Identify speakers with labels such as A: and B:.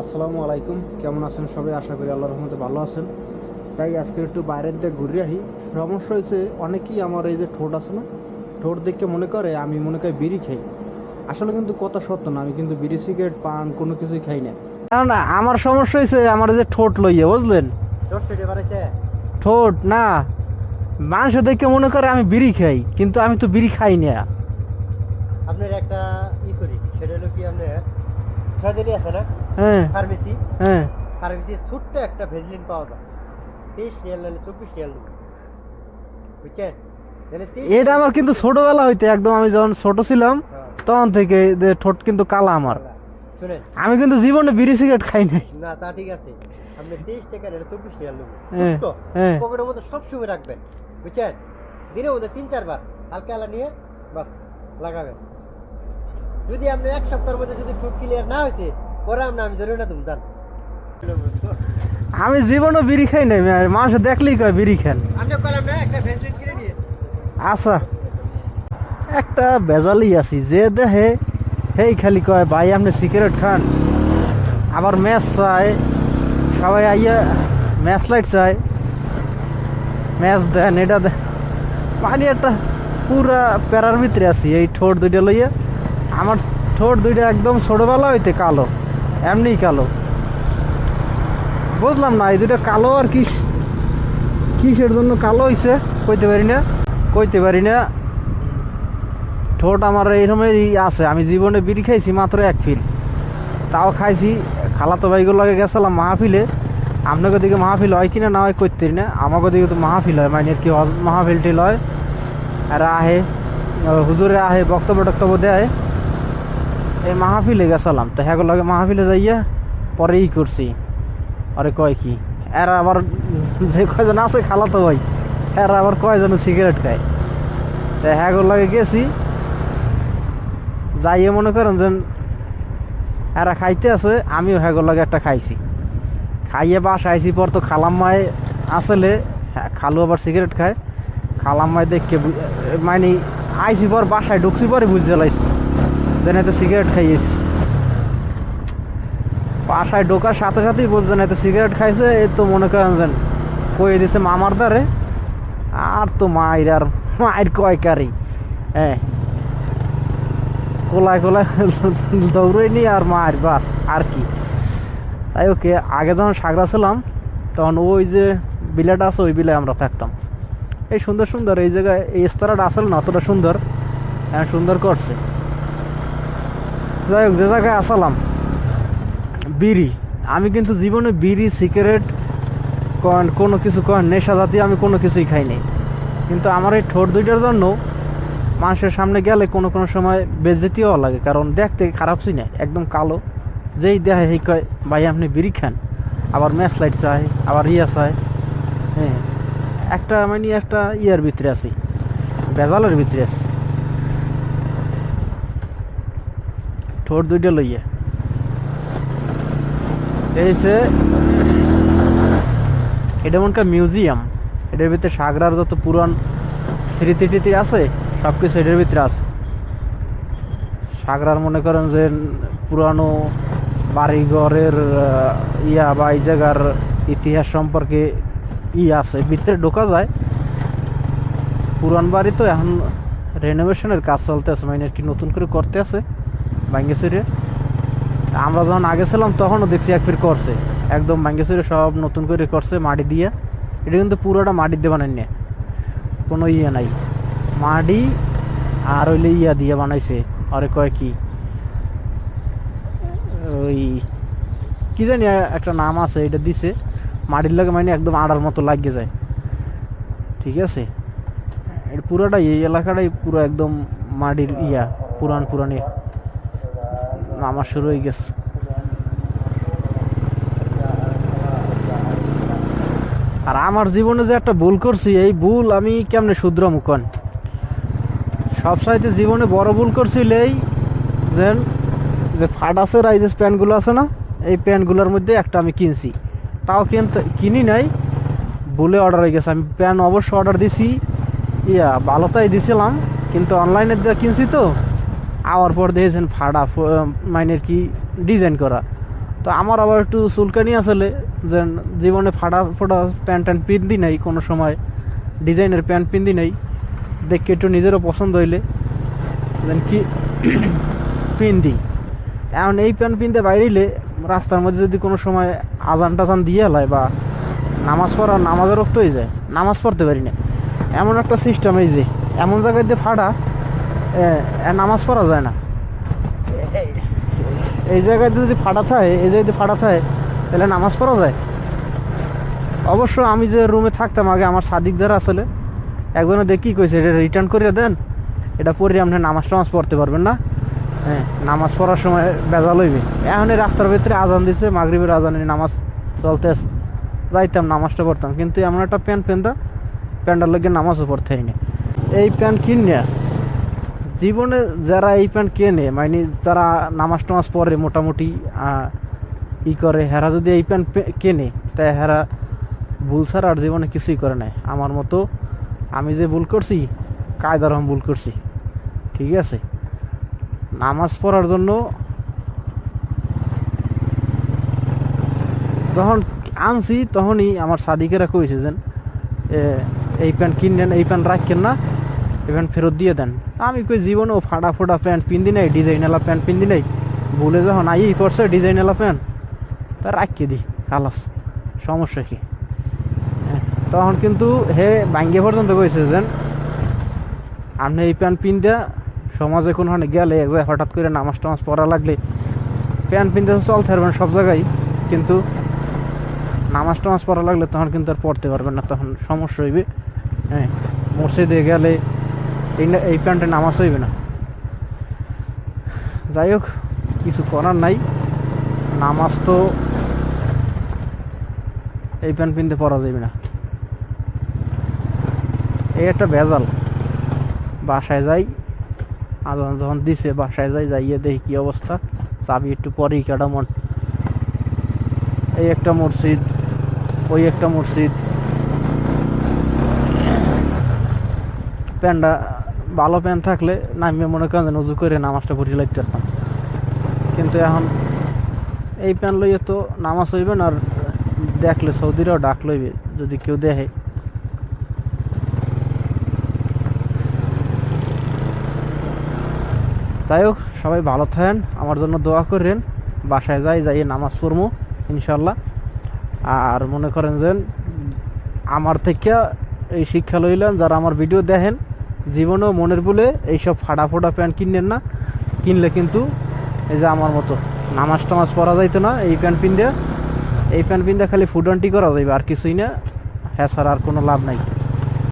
A: আসসালামু আলাইকুম। কেমন আছেন সবাই? আশা করি আল্লাহর রহমতে ভালো আছেন। তাই আজকে একটু বাইরের দিকে ঘুরে আসি। সমস্যা হয়েছে অনেকেই আমার এই যে ঠোঁট আছে না ঠোঁট দেখে মনে করে আমি মনে করি বিড়ি খাই। আসলে কিন্তু কথা সত্য না আমি কিন্তু বিড়ি সিগারেট পান কোনো কিছুই খাই না। কারণ আমার সমস্যা হয়েছে আমার এই যে ঠোঁট লইয়ে বুঝলেন? ঠোঁট না। মানুষ দেখে মনে করে আমি বিড়ি খাই কিন্তু আমি তো বিড়ি খাই না।
B: আপনার একটা ই করি সেটা হলো কি আপনার ছয়দিনই আছে না?
A: হ্যাঁ।
B: ফার্মেসি
A: হ্যাঁ।
B: ফার্মেসি ছোট্ট একটা ভেজলিন পাওয়া যায়। তেইশ রিয়াল নাহলে চব্বিশ রিয়াল বুঝছেন?
A: এটা আমার কিন্তু ছোটবেলা হইতে একদম আমি যখন ছোট ছিলাম
B: হ্যাঁ,
A: তখন থেকে যে ঠোঁট কিন্তু কালা আমার। আমি কিন্তু জীবনে বিড়ি সিগারেট খাই নাই।
B: না তা ঠিক আছে। আপনি তেইশ টাকা নাহলে চব্বিশ রিয়াল নেবেন।
A: হ্যাঁ, হ্যাঁ।
B: পকেটের মধ্যে সবসময় রাখবেন। বুঝছেন? দিনের মধ্যে তিন চারবার হালকা হালা নিয়ে বাস লাগাবেন। যদি আপনি এক সপ্তাহের মধ্যে যদি ঠোঁট ক্লিয়ার না হয়েছে আমি জরুরি না তুমি জান।
A: আমি জীবনে বিড়ি খাই নাই মানুষ দেখলেই কয় বিড়ি খান
B: আমি কলাম না একটা ভেজলিন কিনে নিয়ে।
A: আচ্ছা। একটা বেজালি আছি যে দেহে হেই খালি কয় ভাই আপনি সিগারেট খান। আবার ম্যাচ চায় সবাই আইয়া ম্যাচ লাইট চায়। ম্যাচ দেন এটা দেন। মানে একটা পুরা প্যারার ভিতরে আছি এই ঠোঁট দুইটা লইয়া। আমার ঠোঁট দুইটা একদম ছোটবেলা হইতে কালো। এমনিই কালো। বুঝলাম না এই দুটো কালো আর কি কিসের জন্য কালো হয়েছে কইতে পারি না কইতে পারি না। ঠোঁট আমার এইরকমই আছে আমি জীবনে বিড়ি খাইছি মাত্র এক ফিল। তাও খাইছি খালাতো ভাইগুলো লাগে গেছিলাম মাহফিলে। আপনাকে দিকে মাহফিল হয় কিনা না হয় করতে না আমাকে দিকে তো মাহফিল হয় মানে কি মাহফিল টিল হয় আর আহ, হুজুরে আহে বক্তব্য টক্তব্য দেয়। এই মাহফিলে গেছিলাম তো হ্যাঁ লগে মাহফিলে যাইয়া পরে ই করছি। আরে কয় কি? এরা আবার যে কয়জন আছে খালাতো ভাই এরা আবার কয়জন সিগারেট খায়? তো হ্যাঁ লাগে গেছি। যাইয়ে মনে করেন যে এরা খাইতে আছে আমিও হ্যাঁ লাগে একটা খাইছি। খাইয়ে বাসা আইছি পর তো খালাম্মায় আসলে হ্যাঁ, খালু আবার সিগারেট খায়। খালাম্মায় দেখকে বু- মানে আইছি পর বাসায় ঢুকছি পরে বুঝতে লাইছি যে না তো সিগারেট খাইয়েছি। বাসায় ঢোকার সাথে সাথেই বুঝছেন এত সিগারেট খাইছে এই তো মনে করেন যেন কয়ে দিছে মামার দ্বারে। আর তো মায়ের আর মায়ের কয় কারি। হ্যাঁ কোলায় কোলায় দৌড়ে নি আর মায়ের বাস, আর কি। তাই ওকে আগে যখন সাগরা ছিলাম, তখন ওই যে বিলেটা আছে, ওই বিলে আমরা থাকতাম। এই সুন্দর সুন্দর এই জায়গায়, এই স্তরাটা আসলে না, অতটা সুন্দর। হ্যাঁ সুন্দর করছে। যাই হোক, যে জায়গায় আসালাম, বিড়ি। আমি কিন্তু জীবনে বিড়ি, সিগারেট কন কোনো কিছু কন নেশা জাতীয় আমি কোনো কিছুই খাইনি। কিন্তু আমার এই ঠোঁট দুইটার জন্য মানুষের সামনে গেলে কোনো কোনো সময় বেজেতিও লাগে, কারণ দেখতে খারাপ ছিল না একদম কালো। যেই দেখে সেই কয়, ভাই, আপনি বিড়ি খান? আবার ম্যাচ লাইট চাই আবার ইয়া চাই হ্যাঁ একটা মানে একটা ইয়ার ভিতরে আছি বেজালের ভিতরে আছি। ঠোঁট দুইটা লইয়া। এইছে এটা মনে হয় মিউজিয়াম। এটার ভিতরে সাগরার যত পুরান স্মৃতি টিতি আছে সব কিছু এটার ভিতরে আছে। সাগরার মনে করেন যে পুরানো বাড়িঘরের ইয়া বা এই জায়গার ইতিহাস সম্পর্কে ই আছে। ভিতরে ঢোকা যায়। পুরান বাড়ি তো এখন রেনোভেশনের কাজ চলতে আছে মানে কি নতুন করে করতে আছে। বাঙ্গেশ্বরে আমরা যখন আগে ছিলাম, তখনও দেখছি এক ফির করছে। একদম বাঙ্গেশ্বরে সব নতুন করে করছে মাটি দিয়ে। এটা কিন্তু পুরোটা মাটি দিয়ে বানাই না কোনো ইয়ে নাই। মাটি আর হইলে ইয়া দিয়ে বানাইছে। আরে কয় কি? ওই কি জানি একটা নাম আছে, এটা দিছে। মাটির লাগে মানে একদম আড়ার মতো লাগিয়ে যায়। ঠিক আছে? এটা পুরোটা এই এলাকাটাই পুরো একদম মাটির ইয়া, পুরান পুরানি আমার শুরু হয়ে গেছে। আর আমার জীবনে যে একটা ভুল করছি, এই ভুল আমি কেমনে মুখন সব সাইতে জীবনে বড় ভুল করছিল এই যে যে এই যে প্যান্টগুলো আছে না, এই প্যান্টগুলোর মধ্যে একটা আমি কিনছি। তাও কিনতে কিনি নাই বলে অর্ডার হয়ে গেছে। আমি প্যান্ট অবশ্য অর্ডার দিছি, ইয়া, ভালো তাই দিছিলাম, কিন্তু অনলাইনে কিনছি তো আওয়ার পর দিয়েছেন ফাড়া মাইনের কি ডিজাইন করা। তো আমার আবার একটু চুলকানি আসলে, যে জীবনে ফাটা ফোটা প্যান্ট ট্যান্ট পিন্দি নাই কোনো সময়, ডিজাইনের প্যান্ট পিন্দি নাই, দেখে একটু নিজেরও পছন্দ হইলে, দেন কি পিন্দি এখন এই প্যান্ট পিনতে বাইরেলে রাস্তার মধ্যে যদি কোনো সময় আজান টাজান দিয়ে হেলায় বা নামাজ পড়া, নামাজের রক্ত হয়ে যায়, নামাজ পড়তে পারি না। এমন একটা সিস্টেম এই যে, এমন জায়গায় দিয়ে ফাটা নামাজ পড়া যায় না। এই জায়গায় যদি ফাটা থাকে এই জায়গায় যদি ফাটা থাকে তাহলে নামাজ পড়া যায়? অবশ্য আমি যে রুমে থাকতাম আগে, আমার সাদিক যারা আসলে একজনে দেখি কইছে, এটা রিটার্ন করে দেন, এটা পরে আপনি নামাজ টামাজ পড়তে পারবেন না। হ্যাঁ নামাজ পড়ার সময় বেজাল হইবে। এখন এই রাস্তার ভিতরে আজান দিছে, মাগরিবের আজানে নামাজ চলতে যাইতাম, নামাজটা পড়তাম। কিন্তু এমন একটা প্যান্ট পেনতা প্যান্টার লোকের নামাজও পড়তে হয় না এই প্যান্ট কিনে জীবনে যারা এই প্যান্ট কেনে মানে যারা নামাজ টামাজ পড়ে মোটামুটি ই করে হেরা যদি এই প্যান্ট কেনে তাই হেরা ভুল ছাড়া আর জীবনে কিছুই করে নাই। আমার মতো আমি যে ভুল করছি কায়দার রকম ভুল করছি ঠিক আছে? নামাজ পড়ার জন্য যখন আনছি তখনই আমার সাদিকেরা কইছে এ, এই প্যান্ট কিনলেন এই প্যান্ট রাখেন না। এই প্যান্ট ফেরত দিয়ে দেন। আমি কই জীবনেও ফাটা ফোটা প্যান্ট পিন্দি নাই ডিজাইনওয়ালা প্যান্ট পিন্দি নাই। বলে যখন আই পড়ছে ডিজাইনওয়ালা প্যান্ট তা রাখিয়ে দিই খালাস সমস্যা কি? হ্যাঁ, তখন কিন্তু হে ভাঙ্গে পর্যন্ত কইছে যেন আপনি এই প্যান্ট পিন দেয়া সমাজে কোনো গেলে এক জায়গায় হঠাৎ করে নামাজ টামাজ পড়া লাগলে প্যান্ট পিনতে চলতে পারবেন সব জায়গায় কিন্তু নামাজ টামাজ পড়া লাগলে তখন কিন্তু আর পড়তে পারবেন না তখন সমস্যা হইবে। হ্যাঁ মসজিদে গেলে এই না- এই প্যান্টে নামাজ হইবে না। যাই হোক, কিছু করার নাই। নামাজ তো এই প্যান্ট পিনতে পরা যাবে না। এই একটা ভেজাল। বাসায় যাই আজান যখন দিছে, বাসায় যাই, যাইয়ে দেখি কি অবস্থা। চাবি একটু পরেই কাটা মন। এই একটা মসজিদ, ওই একটা মসজিদ। প্যান্টটা ভালো প্যান থাকলে নামিয়ে মনে করেন যে উজু করে নামাজটা পড়ি লাগতে পারতাম। কিন্তু এখন এই প্যান্ট লইয়ে তো নামাজ হইবে না, আর দেখলে সৌদিরাও ডাক লইবে যদি কেউ দেখে। যাই হোক, সবাই ভালো থাকেন, আমার জন্য দোয়া করেন, বাসায় যাই যাই, নামাজ পড়ব ইনশাল্লাহ আর মনে করেন যে আমার থেকে এই শিক্ষা লইলেন, যারা আমার ভিডিও দেখেন জীবনেও মনের বলে এইসব ফাটা ফোটা প্যান্ট কিনলেন না। কিনলে কিন্তু এই যে আমার মতো নামাজ টামাজ পরা যাইতো না, এই প্যান্ট পিন এই প্যান্ট পিন দিয়ে খালি ফুডান্টি করা যাইবে, আর কিছুই না। হ্যাঁ স্যার, আর কোনো লাভ নাই।